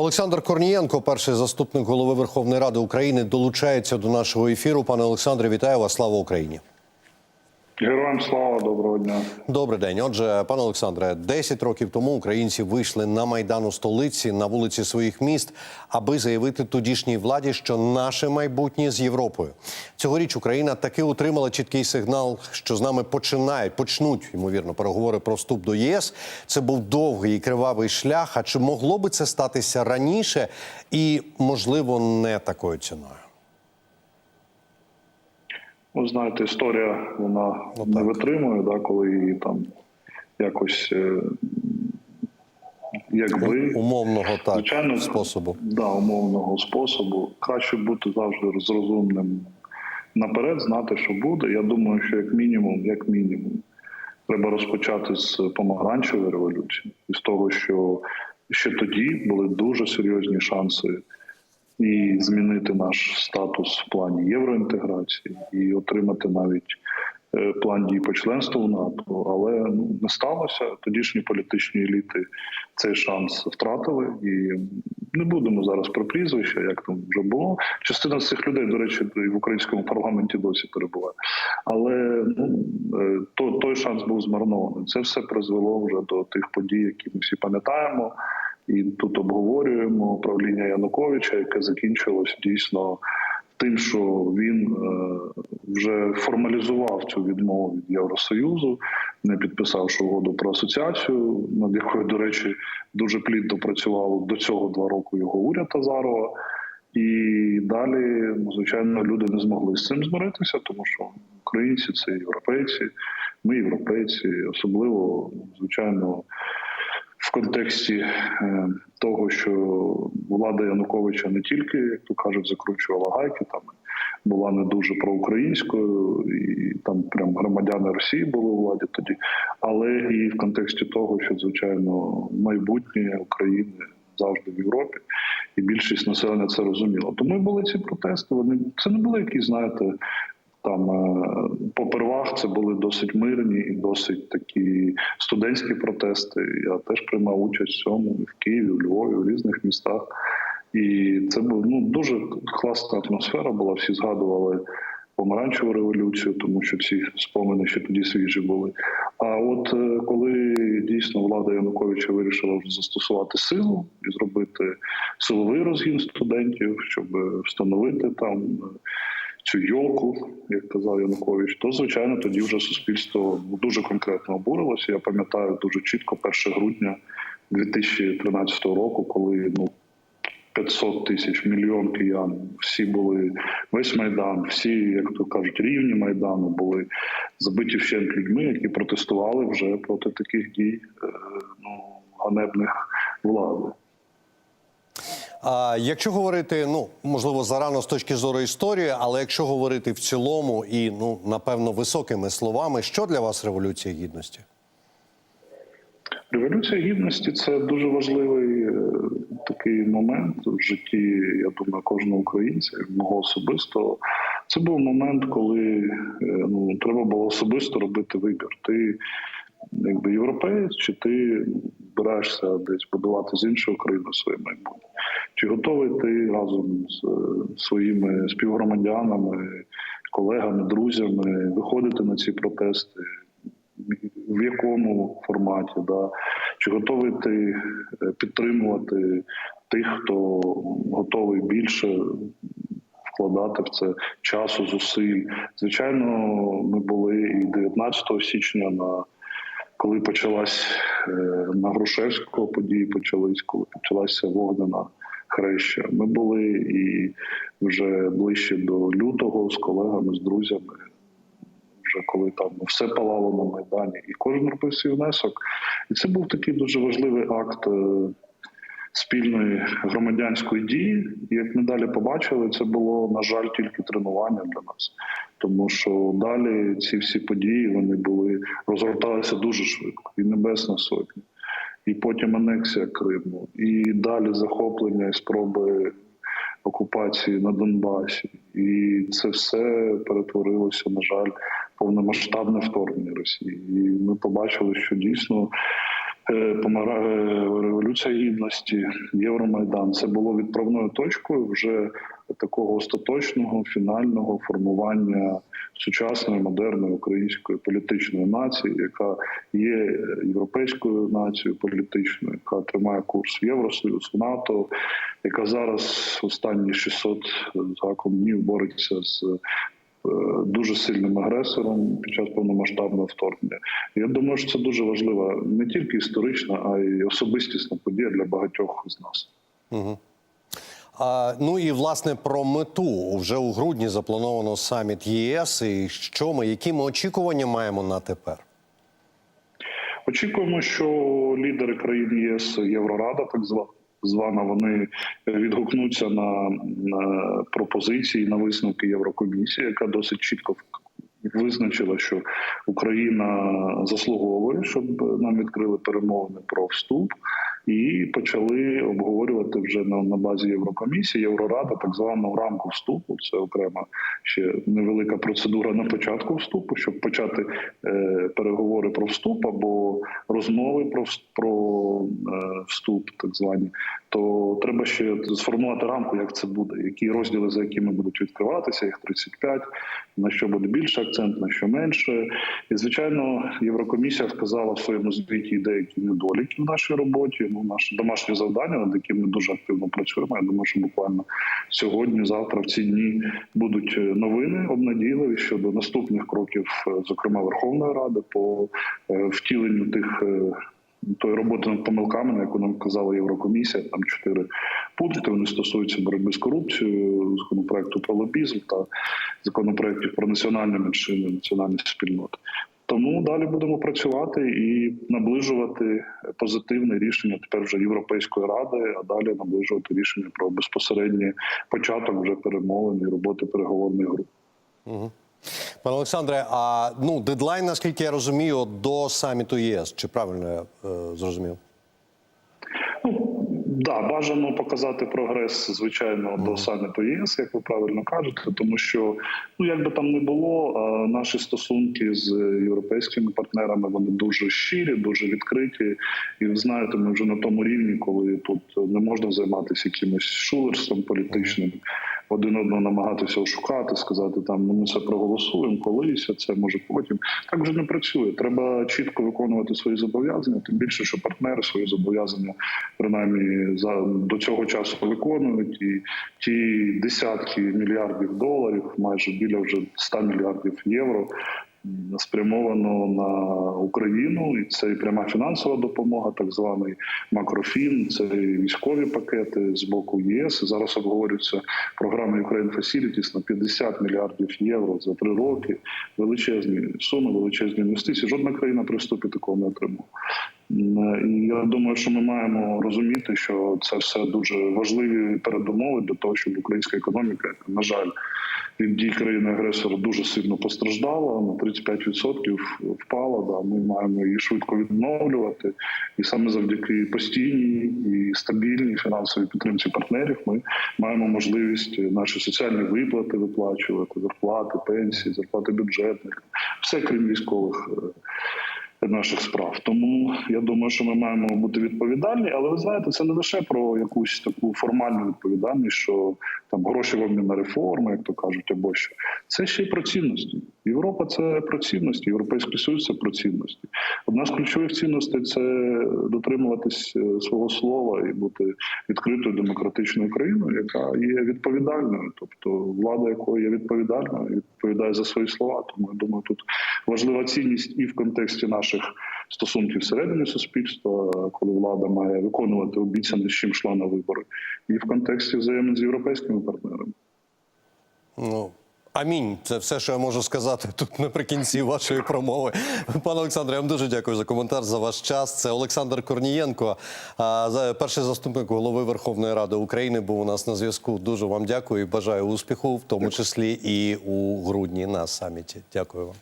Олександр Корнієнко, перший заступник голови Верховної Ради України, долучається до нашого ефіру. Пане Олександре, вітаю вас! Слава Україні! Героям слава, доброго дня. Добрий день. Отже, пане Олександре, 10 років тому українці вийшли на майдан у столиці на вулиці своїх міст, аби заявити тодішній владі, що наше майбутнє з Європою. Цьогоріч Україна таки отримала чіткий сигнал, що з нами починають почнуть ймовірно переговори про вступ до єС. Це був довгий і кривавий шлях. А чи могло би це статися раніше і можливо не такою ціною? Ви знаєте, історія вона Ну, не витримує, да, коли її там якось е, якби Умовного так Звичайно. способу. да, умовного способу. Краще бути завжди з розумним наперед, знати, що буде. Я думаю, що як мінімум, як мінімум, треба розпочати з помаранчевої революції, і з того, що ще тоді були дуже серйозні шанси і змінити наш статус в плані євроінтеграції, і отримати навіть е, план дій по членству в НАТО, але ну не сталося. Тодішні політичні еліти цей шанс втратили, і не будемо зараз про прізвища, як там вже було. Частина з цих людей, до речі, в українському парламенті досі перебуває. Але ну е, то той шанс був змарнований. Це все призвело вже до тих подій, які ми всі пам'ятаємо. І тут обговорюємо правління Януковича, яке закінчилось дійсно тим, що він е, вже формалізував цю відмову від Євросоюзу, не підписавши угоду про асоціацію, над якою, до речі, дуже плідно працював до цього два роки його уряд Азарова. І далі, ну, звичайно, люди не змогли з цим змиритися, тому що українці це європейці, ми європейці, особливо, звичайно, в контексті е, того, що влада Януковича не тільки, як то кажуть, закручувала гайки, там була не дуже проукраїнською, і там прям громадяни Росії були у владі тоді, але і в контексті того, що звичайно майбутнє України завжди в Європі, і більшість населення це розуміло. Тому і були ці протести. Вони це не були якісь, знаєте. Там е, попервах це були досить мирні і досить такі студентські протести. Я теж приймав участь в цьому в Києві, в Львові, в різних містах. І це був ну дуже класна атмосфера. Була всі згадували помаранчеву революцію, тому що ці спомини ще тоді свіжі були. А от е, коли дійсно влада Януковича вирішила вже застосувати силу і зробити силовий розгін студентів, щоб встановити там. Цю йолку, як казав Янукович, то звичайно тоді вже суспільство дуже конкретно обурилося. Я пам'ятаю дуже чітко 1 грудня 2013 року, коли ну 500 тисяч мільйон киян, всі були весь майдан, всі, як то кажуть, рівні майдану були забиті вщент людьми, які протестували вже проти таких дій е, ну ганебних влади. А якщо говорити, ну можливо, зарано з точки зору історії, але якщо говорити в цілому і ну напевно високими словами, що для вас революція гідності? Революція гідності це дуже важливий е, такий момент в житті, я думаю, кожного українця, мого особистого. Це був момент, коли е, ну треба було особисто робити вибір. Ти якби європеєць, чи ти збираєшся десь будувати з іншою країною своє майбутнє? Чи готовий ти разом з е, своїми співгромадянами, колегами, друзями виходити на ці протести? в якому форматі, да чи готовий ти е, підтримувати тих, хто готовий більше вкладати в це часу, зусиль. Звичайно, ми були і 19 січня на коли почалась е, на Грушевського події, почались, коли почалася вогнена хреща. Ми були і вже ближче до лютого з колегами, з друзями вже коли там все палало на майдані, і кожен робив свій внесок. І це був такий дуже важливий акт е, спільної громадянської дії. І як ми далі побачили, це було на жаль тільки тренування для нас, тому що далі ці всі події вони були розгорталися дуже швидко, і Небесна Сотня, і потім анексія Криму, і далі захоплення і спроби. Окупації на Донбасі, і це все перетворилося, на жаль, повномасштабне вторгнення Росії. І ми побачили, що дійсно Революція Гідності, Євромайдан. Це було відправною точкою вже такого остаточного фінального формування сучасної модерної української політичної нації, яка є європейською нацією політичною, яка тримає курс в Євросоюз, НАТО, яка зараз останні 600 гаком днів бореться з е, дуже сильним агресором під час повномасштабного вторгнення. Я думаю, що це дуже важлива не тільки історична, а й особистісна подія для багатьох з нас. А, ну і власне про мету вже у грудні заплановано саміт ЄС. І що ми, які ми очікування маємо на тепер? Очікуємо, що лідери країн ЄС, Єврорада, так зва- звана, вони відгукнуться на, на пропозиції, на висновки Єврокомісії, яка досить чітко визначила, що Україна заслуговує, щоб нам відкрили перемовини про вступ. І почали обговорювати вже на, на базі Єврокомісії, Єврорада, так звану рамку вступу. Це окрема ще невелика процедура на початку вступу, щоб почати е, переговори про вступ або розмови про, про е, вступ, так звані. То треба ще сформувати рамку, як це буде, які розділи, за якими будуть відкриватися, їх 35, на що буде більше акцент, на що менше. І звичайно, Єврокомісія вказала в своєму звіті деякі недоліки в нашій роботі. Ну, наше домашнє завдання, над яким ми дуже активно працюємо. Я думаю, що буквально сьогодні, завтра, в ці дні будуть е, новини обнадійливі щодо наступних кроків, е, зокрема Верховної Ради, по е, втіленню тих. Тої роботи над помилками, на яку нам казала Єврокомісія, там чотири пункти. Вони стосуються боротьби з корупцією, законопроекту про лобізм та законопроектів про національні меншини, національні спільноти. Тому далі будемо працювати і наближувати позитивне рішення тепер вже Європейської ради, а далі наближувати рішення про безпосередній початок вже перемовин і роботи переговорної групи. Пане Олександре, а ну дедлайн, наскільки я розумію, до саміту ЄС. Чи правильно я е, зрозумів? Ну, да, бажано показати прогрес, звичайно, до саміту ЄС, як ви правильно кажете, тому що ну як би там не було, наші стосунки з європейськими партнерами вони дуже щирі, дуже відкриті. І ви знаєте, ми вже на тому рівні, коли тут не можна займатися якимось шулерством політичним. Один одного намагатися ошукати, сказати там ну ми це проголосуємо колись, а це може потім. Так вже не працює. Треба чітко виконувати свої зобов'язання. Тим більше, що партнери свої зобов'язання принаймні за до цього часу виконують. І ті десятки мільярдів доларів, майже біля вже 100 мільярдів євро. Спрямовано на Україну, і це і пряма фінансова допомога, так званий макрофін, це і військові пакети з боку ЄС. Зараз обговорюється програма Ukraine Facilities на 50 мільярдів євро за три роки. Величезні суми, величезні інвестиції. Жодна країна при такого не отримала. І я думаю, що ми маємо розуміти, що це все дуже важливі передумови для того, щоб українська економіка, на жаль, від дій країни агресора дуже сильно постраждала. На 35% впала. Да, ми маємо її швидко відновлювати, і саме завдяки постійній і стабільній фінансовій підтримці партнерів ми маємо можливість наші соціальні виплати виплачувати, зарплати, пенсії, зарплати бюджетних, все крім військових. Наших справ, тому я думаю, що ми маємо бути відповідальні, але ви знаєте, це не лише про якусь таку формальну відповідальність, що там гроші в обмін на реформи, як то кажуть, або що це ще й про цінності. Європа це про цінності, європейський союз це про цінності. Одна з ключових цінностей це дотримуватись е, свого слова і бути відкритою демократичною країною, яка є відповідальною, тобто влада, якої є відповідальною, відповідає за свої слова. Тому я думаю, тут важлива цінність і в контексті наших стосунків всередині суспільства, коли влада має виконувати обіцяне, з чим йшла на вибори, і в контексті взаємин з європейськими партнерами. Ну. Амінь, це все, що я можу сказати тут наприкінці вашої промови. Пане Олександре, я вам дуже дякую за коментар за ваш час. Це Олександр Корнієнко, перший заступник голови Верховної Ради України, був у нас на зв'язку. Дуже вам дякую і бажаю успіху, в тому числі і у грудні на саміті. Дякую вам.